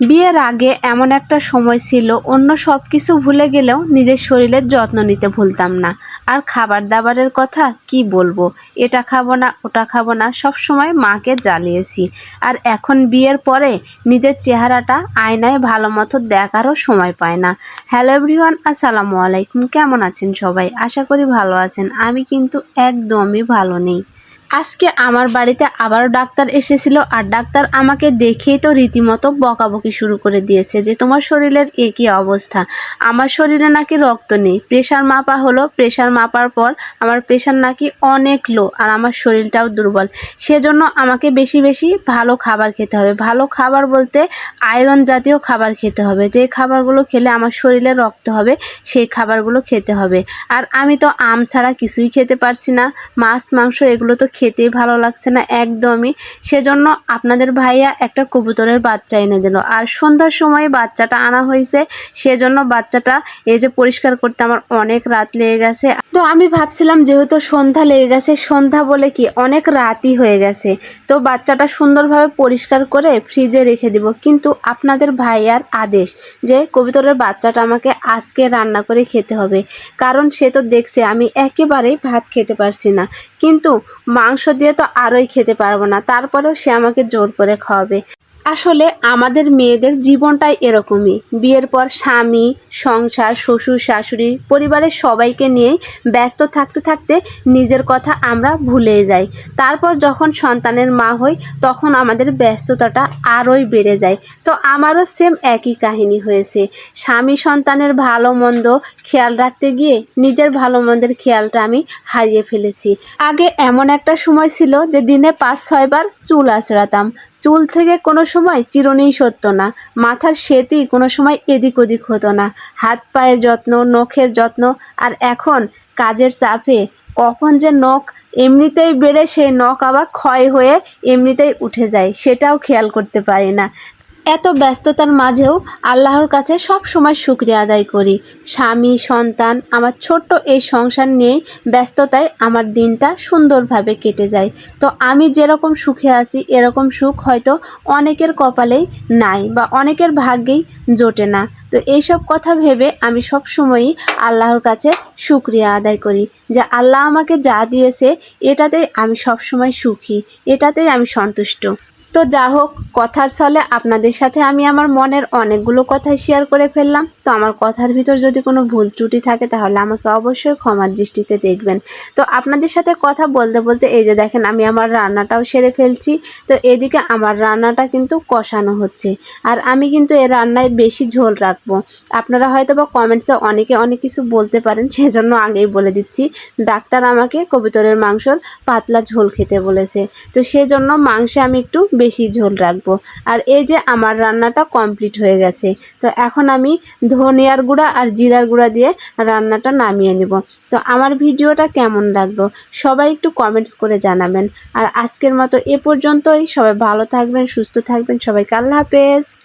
বিয়ের আগে এমন একটা সময় ছিল, অন্য সব কিছু ভুলে গেলেও নিজের শরীরের যত্ন নিতে ভুলতাম না। আর খাবার দাবারের কথা কি বলব? এটা খাব না, ওটা খাব না সব সময় মাকে জ্বালিয়েছি। আর এখন বিয়ের পরে নিজের চেহারাটা আয়নায় ভালো মতো দেখারও সময় পায় না। হ্যালো এভরিওয়ান, আসসালামু আলাইকুম। কেমন আছেন সবাই? আশা করি ভালো আছেন। আমি কিন্তু একদমই ভালো নেই। আজকে আমার বাড়িতে আবারও ডাক্তার এসেছিল আর ডাক্তার আমাকে দেখেই তো রীতিমতো বকাবকি শুরু করে দিয়েছে যে তোমার শরীরের এ অবস্থা? আমার শরীরে নাকি রক্ত নেই। প্রেশার মাপা হলো, প্রেশার মাপার পর আমার প্রেশার নাকি অনেক লো আর আমার শরীরটাও দুর্বল। সেজন্য আমাকে বেশি বেশি ভালো খাবার খেতে হবে। ভালো খাবার বলতে আয়রন জাতীয় খাবার খেতে হবে। যে খাবারগুলো খেলে আমার শরীরে রক্ত হবে, সেই খাবারগুলো খেতে হবে। আর আমি তো আম ছাড়া কিছুই খেতে পারছি না। মাছ, মাংস এগুলো তো খেতেই ভালো লাগছে না একদমই। সেজন্য আপনাদের ভাইয়া একটা কবুতরের বাচ্চা এনে দিল। আর সন্ধ্যার সময় বাচ্চাটা আনা হয়েছে, সেজন্য বাচ্চাটা এই যে পরিষ্কার করতে আমার অনেক রাত লেগে গেছে। তো আমি ভাবছিলাম যেহেতু সন্ধ্যা লেগে গেছে, সন্ধ্যা বলে কি অনেক রাতই হয়ে গেছে। তো বাচ্চাটা সুন্দরভাবে পরিষ্কার করে ফ্রিজে রেখে দিব। কিন্তু আপনাদের ভাইয়ার আদেশ যে কবুতরের বাচ্চাটা আমাকে আজকে রান্না করে খেতে হবে। কারণ সে তো দেখছে আমি একেবারেই ভাত খেতে পারছি না। কিন্তু মাংস দিয়ে তো আরোই খেতে পারব না। তারপরেও সে আমাকে জোর করে খাওয়াবে। আসলে আমাদের মেয়েদের জীবনটাই এরকমই। বিয়ের পর স্বামী, সংসার, শ্বশুর, শাশুড়ি, পরিবারের সবাইকে নিয়ে ব্যস্ত থাকতে থাকতে নিজের কথা আমরা ভুলে যাই। তারপর যখন সন্তানের মা হই, তখন আমাদের ব্যস্ততাটা আরোই বেড়ে যায়। তো আমারও সেম একই কাহিনী হয়েছে। স্বামী সন্তানের ভালো মন্দ খেয়াল রাখতে গিয়ে নিজের ভালো মন্দের খেয়ালটা আমি হারিয়ে ফেলেছি। আগে এমন একটা সময় ছিল যে দিনে পাঁচ ছয়বার চুল আঁচড়াতাম। চুল থেকে কোনো সময় চিরনেই সত্য না, মাথার সেতি কোনো সময় এদিক ওদিক হতো না। হাত পায়ের যত্ন, নখের যত্ন, আর এখন কাজের চাপে কখন যে নখ এমনিতেই বেড়ে, সেই নখ আবার ক্ষয় হয়ে এমনিতেই উঠে যায়, সেটাও খেয়াল করতে পারি না। এত ব্যস্ততার মাঝেও আল্লাহর কাছে সব সময় শুক্রিয়া আদায় করি। স্বামী, সন্তান, আমার ছোট্ট এই সংসার নিয়েই ব্যস্ততায় আমার দিনটা সুন্দরভাবে কেটে যায়। তো আমি যেরকম সুখে আছি, এরকম সুখ হয়তো অনেকের কপালেই নাই বা অনেকের ভাগ্যেই জোটে না। তো এইসব কথা ভেবে আমি সব সময়ই আল্লাহর কাছে শুক্রিয়া আদায় করি যে আল্লাহ আমাকে যা দিয়েছে, এটাতেই আমি সব সময় সুখী, এটাতেই আমি সন্তুষ্ট। তো যা হোক কথার ছলে আপনাদের সাথে আমি আমার মনের অনেকগুলো কথা শেয়ার করে ফেললাম। আমার কথার ভিতর যদি কোনো ভুল ত্রুটি থাকে, তাহলে আমাকে অবশ্যই ক্ষমার দৃষ্টিতে দেখবেন। তো আপনাদের সাথে কথা বলতে বলতে এই যে দেখেন, আমি আমার রান্নাটাও সেরে ফেলছি। তো এদিকে আমার রান্নাটা কিন্তু কষানো হচ্ছে। আর আমি কিন্তু এ রান্নায় বেশি ঝোল রাখব। আপনারা হয়তো বা কমেন্টসে অনেকে অনেক কিছু বলতে পারেন, সেজন্য আগেই বলে দিচ্ছি। ডাক্তার আমাকে কবিতরের মাংসর পাতলা ঝোল খেতে বলেছে। তো সেজন্য মাংসে আমি একটু বেশি ঝোল রাখব। আর এই যে আমার রান্নাটা কমপ্লিট হয়ে গেছে। তো এখন আমি ধনিয়ার গুঁড়া আর জিরার গুঁড়া দিয়ে রান্নাটা নামিয়ে নেব। তো আমার ভিডিওটা কেমন লাগল সবাই একটু কমেন্টস করে জানাবেন। আর আজকের মতো এ পর্যন্তই। সবাই ভালো থাকবেন, সুস্থ থাকবেন। সবাইকে আল্লাহ হাফেজ।